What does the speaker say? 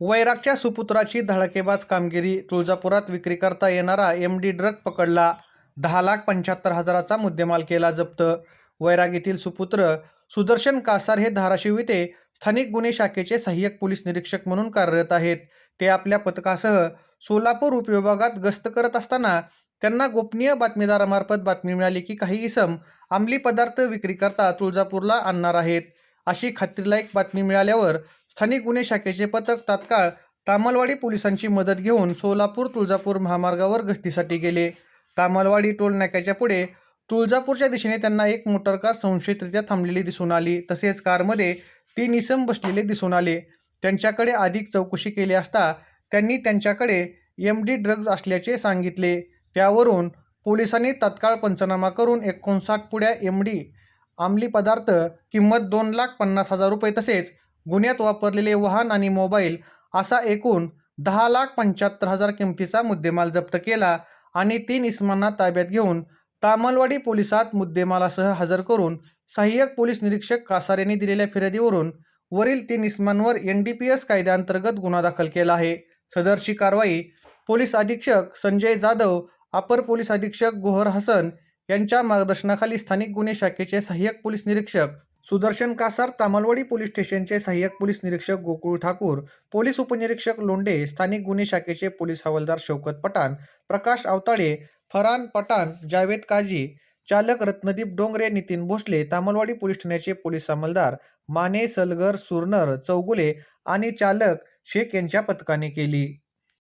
वैरागच्या सुपुत्राची धडकेबाज कामगिरी तुळजापुरात विक्री करता येणारा एम डी ड्रग पकडला. दहा लाख पंच्याहत्तर हजाराचा मुद्देमाल केला जप्त. वैराग येथील सुपुत्र सुदर्शन कासार हे धाराशिव येथे स्थानिक गुन्हे शाखेचे सहाय्यक पोलीस निरीक्षक म्हणून कार्यरत आहेत. ते आपल्या पथकासह सोलापूर उपविभागात गस्त करत असताना त्यांना गोपनीय बातमीदारामार्फत बातमी मिळाली की काही इसम अंमली पदार्थ विक्री करता तुळजापूरला आणणार आहेत. अशी खात्रीलायक बातमी मिळाल्यावर स्थानिक गुन्हे शाखेचे पथक तात्काळ तामलवाडी पोलिसांची मदत घेऊन सोलापूर तुळजापूर महामार्गावर गस्तीसाठी गेले. तामलवाडी टोल नाक्याच्या पुढे तुळजापूरच्या दिशेने त्यांना एक मोटर कार संशयितरित्या थांबलेली दिसून आली. तसेच कारमध्ये तीन इसम बसलेले दिसून आले. त्यांच्याकडे अधिक चौकशी केली असता त्यांनी त्यांच्याकडे एम डी ड्रग्ज असल्याचे सांगितले. त्यावरून पोलिसांनी तत्काळ पंचनामा करून एकोणसाठ पुड्या एम डी अंमली पदार्थ किंमत दोन लाख पन्नास हजार रुपये तसेच गुन्ह्यात वापरलेले वाहन आणि मोबाईल असा एकूण दहा लाख पंच्याहत्तर हजार किमतीचा मुद्देमाल जप्त केला आणि तीन इसमांना ताब्यात घेऊन तामलवाडी पोलिसात मुद्देमालासह हजर करून सहाय्यक पोलीस निरीक्षक कासार यांनी दिलेल्या फिर्यादीवरून वरील तीन इसमांवर एन डी पी एस कायद्याअंतर्गत गुन्हा दाखल केला आहे. सदरची कारवाई पोलीस अधीक्षक संजय जाधव अपर पोलीस अधीक्षक गोहर हसन यांच्या मार्गदर्शनाखाली स्थानिक गुन्हे शाखेचे सहाय्यक पोलीस निरीक्षक सुदर्शन कासार तामलवाडी पोलीस स्टेशनचे सहाय्यक पोलीस निरीक्षक गोकुळ ठाकूर पोलीस उपनिरीक्षक लोंढे स्थानिक गुन्हे शाखेचे पोलीस हवालदार शौकत पठाण प्रकाश आवताळे फरान पठाण जावेद काझी चालक रत्नदीप डोंगरे नितीन भोसले तामलवाडी पोलीस ठाण्याचे पोलीस अंमलदार माने सलगर सुरनर चौगुले आणि चालक शेख यांच्या पथकाने केली.